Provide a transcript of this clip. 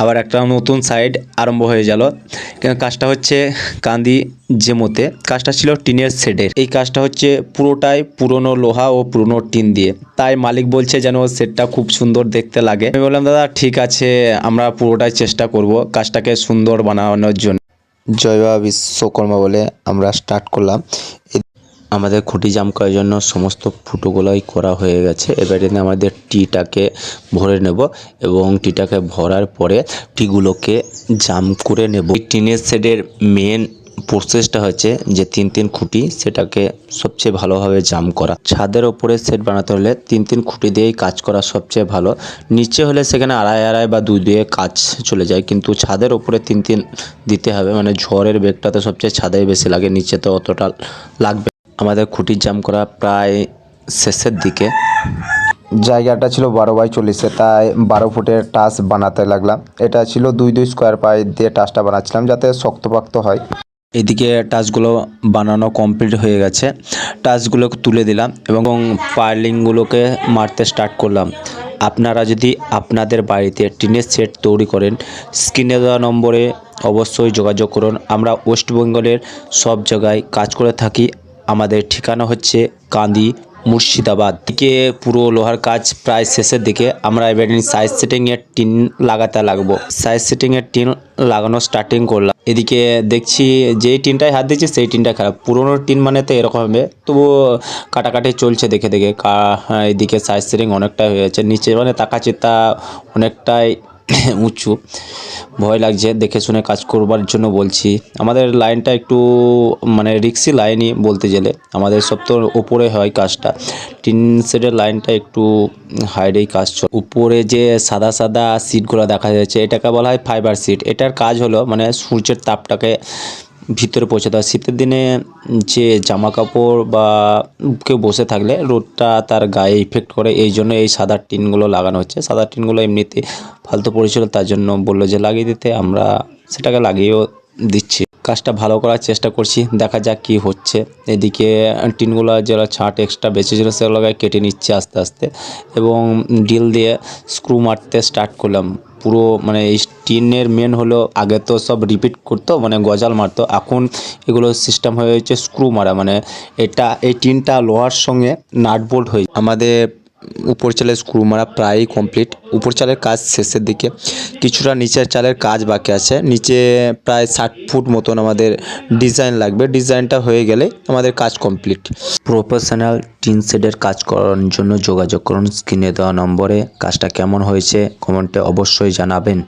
আবার একটা নতুন সাইড আরম্ভ হয়ে গেল। কাজটা হচ্ছে কান্দি জেমোতে। কাজটা ছিল টিনের সেটের এই কাজটা হচ্ছে পুরোটাই পুরনো লোহা ও পুরনো টিন দিয়ে। তাই মালিক বলছে যেন সেটটা খুব সুন্দর দেখতে লাগে। আমি বললাম, দাদা, ঠিক আছে, আমরা পুরোটাই চেষ্টা করব কাজটাকে সুন্দর বানানোর জন্য। জয় বিশ্বকর্মা বলে আমরা স্টার্ট করলাম। আমাদের খুঁটি জাম করার জন্য সমস্ত ফুটোগুলোই করা হয়ে গেছে। এবারে আমাদের টিটাকে ভরে নেব এবং টিটাকে ভরার পরে টিগুলোকে জাম করে নেব। টিনের শেডের মেন প্রসেসটা হচ্ছে যে তিন তিন খুঁটি সেটাকে সবচেয়ে ভালোভাবে জাম করা। ছাদের ওপরে সেট বানাতে হলে তিন তিন খুঁটি দিয়েই কাজ করা সবচেয়ে ভালো। নিচে হলে সেখানে আড়াই আড়াই বা দুই দুয়ে কাজ চলে যায়, কিন্তু ছাদের ওপরে তিন তিন দিতে হবে। মানে ঝড়ের বেগটা তো সবচেয়ে ছাদে বেশি লাগে, নিচে তো অতটা লাগবে আমাদের খুঁটির জাম করা প্রায় শেষের দিকে। জায়গাটা ছিল বারো বাই চল্লিশে তাই বারো ফুটের টাচ বানাতে লাগলাম। এটা ছিল দুই দুই স্কোয়ার পাই দিয়ে টাসটা বানাচ্ছিলাম যাতে শক্তপাক্ত হয়। এদিকে টাচগুলো বানানো কমপ্লিট হয়ে গেছে। টাচগুলোকে তুলে দিলাম এবং পার্লিংগুলোকে মারতে স্টার্ট করলাম। আপনারা যদি আপনাদের বাড়িতে টিনের সেট তৈরি করেন স্ক্রিনে দেওয়া নম্বরে অবশ্যই যোগাযোগ করুন। আমরা ওয়েস্ট বেঙ্গলের সব জায়গায় কাজ করে থাকি। আমাদের ঠিকানা হচ্ছে কান্দি মুর্শিদাবাদ। দিকে পুরো লোহার কাজ প্রায় শেষের দিকে। আমরা এবার সাইজ সেটিংয়ের টিন লাগাতে লাগবো। সাইজ সেটিংয়ের টিন লাগানো স্টার্টিং করলাম। এদিকে দেখছি যেই টিনটায় হাত দিচ্ছি সেই টিনটা খারাপ। পুরোনো টিন মানে তো এরকম হবে তবুও কাটাকাটি চলছে দেখে দেখে। এদিকে সাইজ সেটিং অনেকটাই হয়ে যাচ্ছে। নিচে মানে তাকাচ্ছি তা অনেকটাই উঁচু। ভয় লাগছে, দেখে শুনে কাজ করবার জন্য বলছি। আমাদের লাইনটা একটু মানে রিক্সি লাইনই বলতে গেলে। আমাদের সব তো ওপরে হয় কাজটা। টিন সেটের লাইনটা একটু হাইডেই কাজ চলে উপরে যে সাদা সাদা সিটগুলো দেখা যাচ্ছে, এটাকে বলা হয় ফাইবার সিট এটার কাজ হলো মানে সূর্যের তাপটাকে ভিতরে পৌঁছে দেওয়া। শীতের দিনে যে জামা কাপড় বা কেউ বসে থাকলে রোদটা তার গায়ে ইফেক্ট করে। এই জন্য এই সাদা টিনগুলো লাগানো হচ্ছে। সাদা টিনগুলো এমনিতে ফালতু পড়েছিল তার জন্য বলল যে লাগিয়ে দিতে, আমরা সেটাকে লাগিয়েও দিচ্ছি। কাজটা ভালো করার চেষ্টা করছি, দেখা যাক কি হচ্ছে। এদিকে টিনগুলো যেগুলো ছাট এক্সট্রা বেঁচেছিলো, সেগুলোকে কেটে নিচ্ছে আস্তে আস্তে। এবং ডিল দিয়ে স্ক্রু মারতে স্টার্ট করলাম। পুরো মানে টিনের মেন হলো আগে তো সব রিপিট করতো মানে গজাল মারতো। এখন এগুলো সিস্টেম হয়ে হয়েছে স্ক্রু মারা মানে এটা, এই টিনটা লোহার সঙ্গে নাট বোল্ট হয়ে আমাদের উপর চালের স্ক্রু মারা প্রায় কমপ্লিট উপর চালের কাজ শেষের দিকে। কিছুটা নিচের চালের কাজ বাকি আছে। নিচে প্রায় ষাট ফুট মতন আমাদের ডিজাইন লাগবে। ডিজাইনটা হয়ে গেলে আমাদের কাজ কমপ্লিট প্রফেশনাল টিন শেডের কাজ করার জন্য যোগাযোগ করুন। স্ক্রিনে দেওয়া নম্বরে। কাজটা কেমন হয়েছে? কমেন্টে অবশ্যই জানাবেন।